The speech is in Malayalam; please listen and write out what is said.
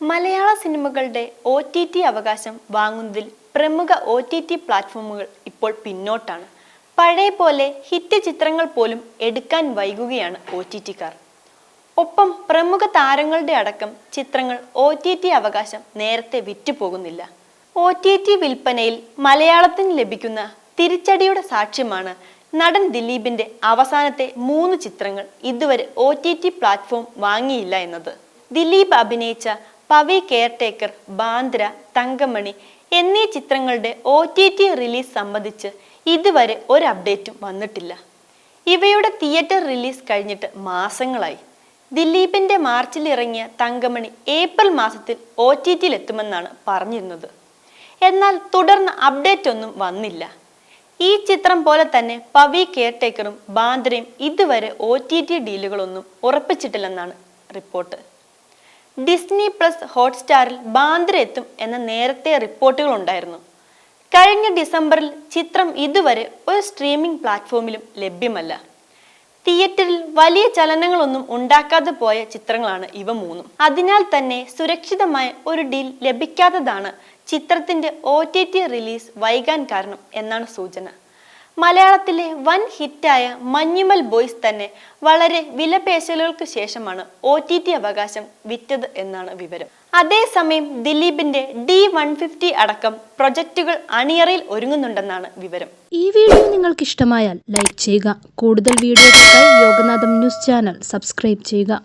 മലയാള സിനിമകളുടെ ഒ ടി ടി അവകാശം വാങ്ങുന്നതിൽ പ്രമുഖ ഒ ടി ടി പ്ലാറ്റ്ഫോമുകൾ ഇപ്പോൾ പിന്നോട്ടാണ്. പഴയ പോലെ ഹിറ്റ് ചിത്രങ്ങൾ പോലും എടുക്കാൻ വൈകുകയാണ് ഒ ടി ടിക്കാർ ഒപ്പം പ്രമുഖ താരങ്ങളുടെ അടക്കം ചിത്രങ്ങൾ ഒ ടി ടി അവകാശം നേരത്തെ വിറ്റുപോകുന്നില്ല. ഒ ടി ടി വിൽപ്പനയിൽ മലയാളത്തിന് ലഭിക്കുന്ന തിരിച്ചടിയുടെ സാക്ഷ്യമാണ് നടൻ ദിലീപിന്റെ അവസാനത്തെ മൂന്ന് ചിത്രങ്ങൾ ഇതുവരെ ഒ ടി ടി പ്ലാറ്റ്ഫോം വാങ്ങിയില്ല എന്നത്. ദിലീപ് അഭിനയിച്ച പവി കെയർടേക്കർ ബാന്ദ്ര തങ്കമണി എന്നീ ചിത്രങ്ങളുടെ ഒ ടി ടി റിലീസ് സംബന്ധിച്ച് ഇതുവരെ ഒരു അപ്ഡേറ്റും വന്നിട്ടില്ല. ഇവയുടെ തിയേറ്റർ റിലീസ് കഴിഞ്ഞിട്ട് മാസങ്ങളായി. ദിലീപിന്റെ മാർച്ചിൽ ഇറങ്ങിയ തങ്കമണി ഏപ്രിൽ മാസത്തിൽ ഒ ടി ടിയിൽ എത്തുമെന്നാണ് പറഞ്ഞിരുന്നത്. എന്നാൽ തുടർന്ന് അപ്ഡേറ്റ് ഒന്നും വന്നില്ല. ഈ ചിത്രം പോലെ തന്നെ പവി കെയർടേക്കറും ബാന്ദ്രയും ഇതുവരെ ഒ ടി ടി ഡീലുകളൊന്നും ഉറപ്പിച്ചിട്ടില്ലെന്നാണ് റിപ്പോർട്ട്. ഡിസ്നി പ്ലസ് ഹോട്ട്സ്റ്റാറിൽ ബാന്ദ്ര എത്തും എന്ന നേരത്തെ റിപ്പോർട്ടുകൾ ഉണ്ടായിരുന്നു കഴിഞ്ഞ ഡിസംബറിൽ ചിത്രം ഇതുവരെ ഒരു സ്ട്രീമിംഗ് പ്ലാറ്റ്ഫോമിലും ലഭ്യമല്ല. തിയേറ്ററിൽ വലിയ ചലനങ്ങളൊന്നും ഉണ്ടാക്കാതെ പോയ ചിത്രങ്ങളാണ് ഇവ മൂന്നും. അതിനാൽ തന്നെ സുരക്ഷിതമായ ഒരു ഡീൽ ലഭിക്കാത്തതാണ് ചിത്രത്തിന്റെ ഒ റിലീസ് വൈകാൻ കാരണം എന്നാണ് സൂചന. മലയാളത്തിലെ വൻ ഹിറ്റായ മഞ്ഞുമൽ ബോയ്സ് തന്നെ വളരെ വിലപേശലുകൾക്ക് ശേഷമാണ് ഒ ടി ടി അവകാശം വിറ്റത് എന്നാണ് വിവരം. അതേസമയം ദിലീപിന്റെ ഡി വൺ ഫിഫ്റ്റി അടക്കം പ്രൊജക്റ്റുകൾ അണിയറയിൽ ഒരുങ്ങുന്നുണ്ടെന്നാണ് വിവരം. ഈ വീഡിയോ നിങ്ങൾക്ക് ഇഷ്ടമായാൽ ലൈക്ക് ചെയ്യുക. കൂടുതൽ വീഡിയോകൾക്കായി യോഗനാഥം ന്യൂസ് ചാനൽ സബ്സ്ക്രൈബ് ചെയ്യുക.